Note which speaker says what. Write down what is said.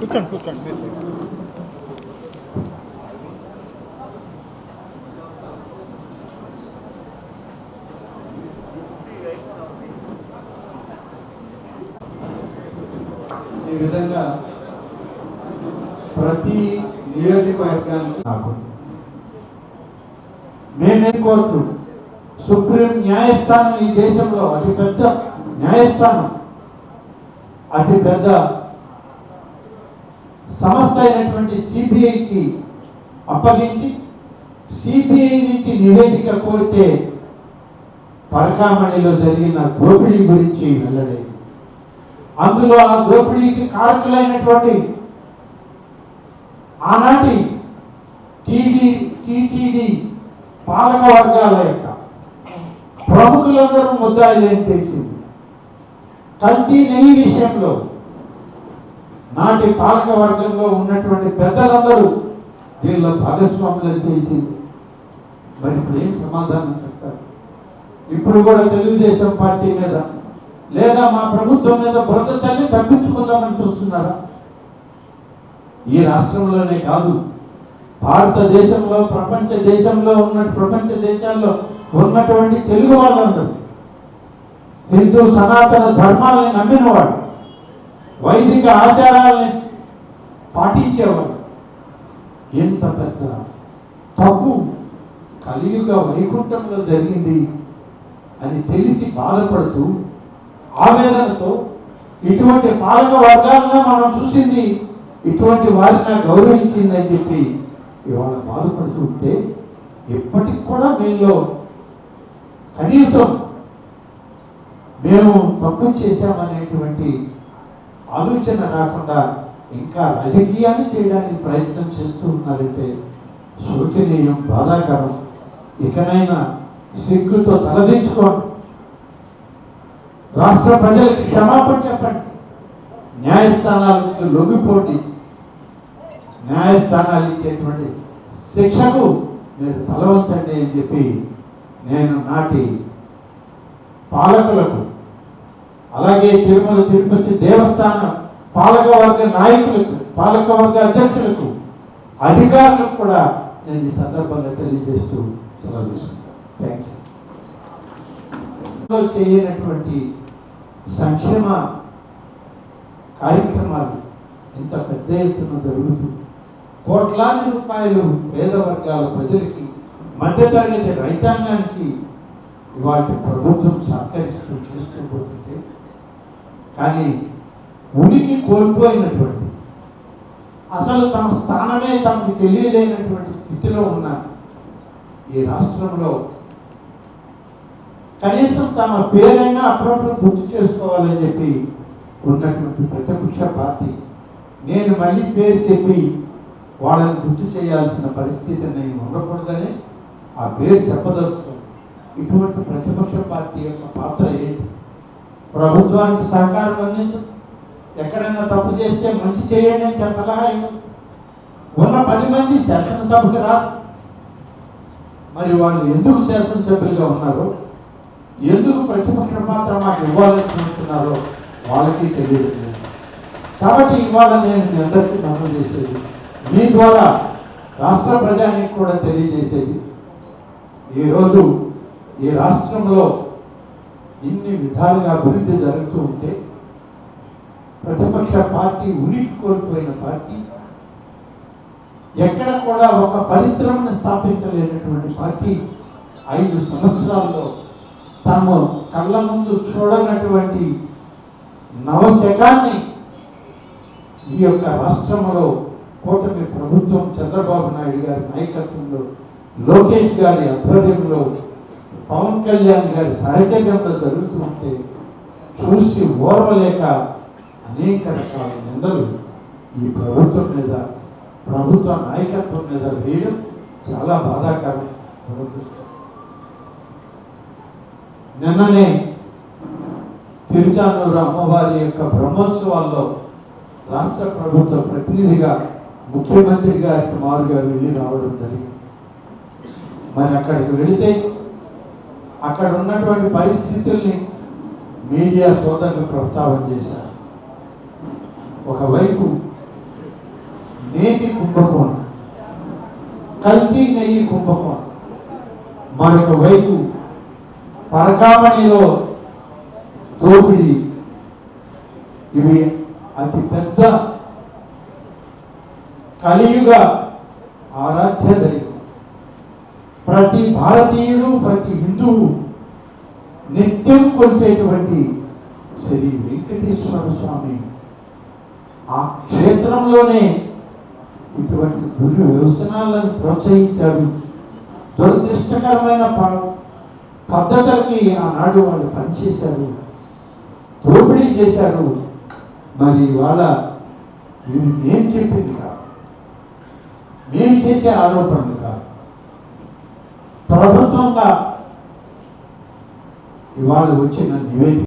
Speaker 1: కూర్చోండి కూర్చోండి. మీరు
Speaker 2: ఈ విధంగా ప్రతి నియోజకవర్గానికి నాకు మేమే కోర్టు సుప్రీం న్యాయస్థానం ఈ దేశంలో అతిపెద్ద న్యాయస్థానం అతిపెద్ద సంస్థ అయినటువంటి సిబిఐకి అప్పగించి సిబిఐ నుంచి నివేదిక కోరితే పరకామణిలో జరిగిన దోపిడీ గురించి వెల్లడైంది. అందులో ఆ దోపిడీకి కారకులైనటువంటి ఆనాటి టీడీ టీటీడీ పాలక వర్గాల యొక్క ప్రముఖులందరూ ముద్దాయిలు అని తెలిసింది. కల్తీ నెయ్యి విషయంలో నాటి పాలక వర్గంలో ఉన్నటువంటి పెద్దలందరూ దీనిలో భాగస్వాములు తెలిసింది మరి ఇప్పుడు ఏం సమాధానం చెప్తారు? ఇప్పుడు కూడా తెలుగుదేశం పార్టీ మీద లేదా మా ప్రభుత్వం మీద బురద తల్లి తప్పించుకుందామని చూస్తున్నారా? ఈ రాష్ట్రంలోనే కాదు భారతదేశంలో ప్రపంచ దేశంలో ఉన్న ప్రపంచ దేశాల్లో ఉన్నటువంటి తెలుగు వాళ్ళందరూ హిందూ సనాతన ధర్మాలని నమ్మినవాడు వైదిక ఆచారాలని పాటించేవాడు. ఎంత పెద్ద తప్పు కలియుగ వైకుంఠంలో జరిగింది అని తెలిసి బాధపడుతూ ఆవేదనతో ఇటువంటి పాలక వర్గాలను మనం చూసింది ఇటువంటి వారిని గౌరవించిందని చెప్పి ఇవాళ బాధపడుతూ ఉంటే ఎప్పటికి కూడా మీలో కనీసం మేము తప్పు చేశామనేటువంటి ఆలోచన రాకుండా ఇంకా రాజకీయాన్ని చేయడానికి ప్రయత్నం చేస్తూ ఉన్నారంటే శోచనీయం బాధాకరం. ఇకనైనా సిగ్గుతో తలదించుకోండి రాష్ట్ర ప్రజలకి క్షమాపణ చెప్పండి. న్యాయస్థానాలకు లొంగిపోండి. న్యాయస్థానాలు ఇచ్చేటువంటి శిక్షకు మీరు తల వంచండి అని చెప్పి నేను నాటి పాలకులకు అలాగే తిరుమల తిరుపతి దేవస్థానం పాలకవర్గ నాయకులకు పాలకవర్గ అధ్యక్షులకు అధికారులకు కూడా నేను ఈ సందర్భంగా తెలియజేస్తూ సెలవు తీసుకుంటాను. థ్యాంక్ యూ చేయనటువంటి సంక్షేమ కార్యక్రమాలు ఇంత పెద్ద ఎత్తున జరుగుతూ కోట్లాది రూపాయలు పేద వర్గాల ప్రజలకి మధ్యతరగతి రైతాంగానికి ఇవాటి ప్రభుత్వం సహకరిస్తుంది. కానీ ఉనికి కోల్పోయినటువంటి అసలు తమ స్థానమే తమకు తెలియలేనటువంటి స్థితిలో ఉన్న ఈ రాష్ట్రంలో కనీసం తమ పేరైనా అప్పుడప్పుడు గుర్తు చేసుకోవాలని చెప్పి ఉన్నటువంటి ప్రతిపక్ష పార్టీ నేను మళ్ళీ పేరు చెప్పి వాళ్ళని గుర్తు చేయాల్సిన పరిస్థితి నేను ఉండకూడదని ఆ పేరు చెప్పదలుచుకోండి ఇటువంటి ప్రతిపక్ష పార్టీ యొక్క పాత్ర ఏంటి? ప్రభుత్వానికి సహకారం అందించు. ఎక్కడైనా తప్పు చేస్తే మంచి చేయండి అని సలహా ఉన్న పది మంది శాసనసభకు రా. మరి వాళ్ళు ఎందుకు శాసనసభ్యులుగా ఉన్నారో ఎందుకు ప్రతిపక్ష మాత్రం మాకు ఇవ్వాలనుకుంటున్నారో వాళ్ళకి తెలియదు కాబట్టి ఇవాళ నేను మీ అందరికీ మనం చేసేది మీ ద్వారా రాష్ట్ర ప్రజానికి కూడా తెలియజేసేది ఈరోజు ఈ రాష్ట్రంలో ఇన్ని విధాలుగా అభివృద్ధి జరుగుతూ ఉంటే ప్రతిపక్ష పార్టీ ఉనికి కోల్పోయిన పార్టీ ఎక్కడ కూడా ఒక పరిశ్రమను స్థాపించలేనటువంటి పార్టీ ఐదు సంవత్సరాల్లో తాము కళ్ళ ముందు చూడనటువంటి నవశకాన్ని ఈ యొక్క రాష్ట్రంలో కూటమి ప్రభుత్వం చంద్రబాబు నాయుడు గారి నాయకత్వంలో లోకేష్ గారి ఆధ్వర్యంలో పవన్ కళ్యాణ్ గారి సహచర్యంలో జరుగుతుంటే చూసి ఓర్వలేక అనేక రకాల నిందలు ఈ ప్రభుత్వం మీద ప్రభుత్వ నాయకత్వం మీద వేయడం చాలా బాధాకరం. నిన్ననే తిరుచానూరు అమ్మవారి యొక్క బ్రహ్మోత్సవాల్లో రాష్ట్ర ప్రభుత్వ ప్రతినిధిగా ముఖ్యమంత్రి గారికి మారుగా వెళ్ళి రావడం జరిగింది. మరి అక్కడికి వెళితే అక్కడ ఉన్నటువంటి పరిస్థితుల్ని మీడియా సోదరులు ప్రస్తావన చేశారు. ఒకవైపు నేతి కుంభకోణం కల్తీ నెయ్యి కుంభకోణం మరొక వైపు పరకామణిలో దోపిడీ. ఇవి అతి పెద్ద కలియుగ ఆరాధ్య దైవం. ప్రతి భారతీయుడు ప్రతి నిత్యం కొలిచేటువంటి శ్రీ వెంకటేశ్వర స్వామి ఆ క్షేత్రంలోనే ఇటువంటి దుర్వ్యవసనాలను ప్రోత్సహించారు. దురదృష్టకరమైన పద్ధతులకి ఆనాడు వాళ్ళు పనిచేశారు. దోపిడీ చేశారు. మరి ఇవాళ ఇవి నేను చెప్పింది కాదు. నేను చేసే ఆరోపణలు కాదు. ప్రభుత్వంగా ఇవాళ వచ్చిన నివేదిక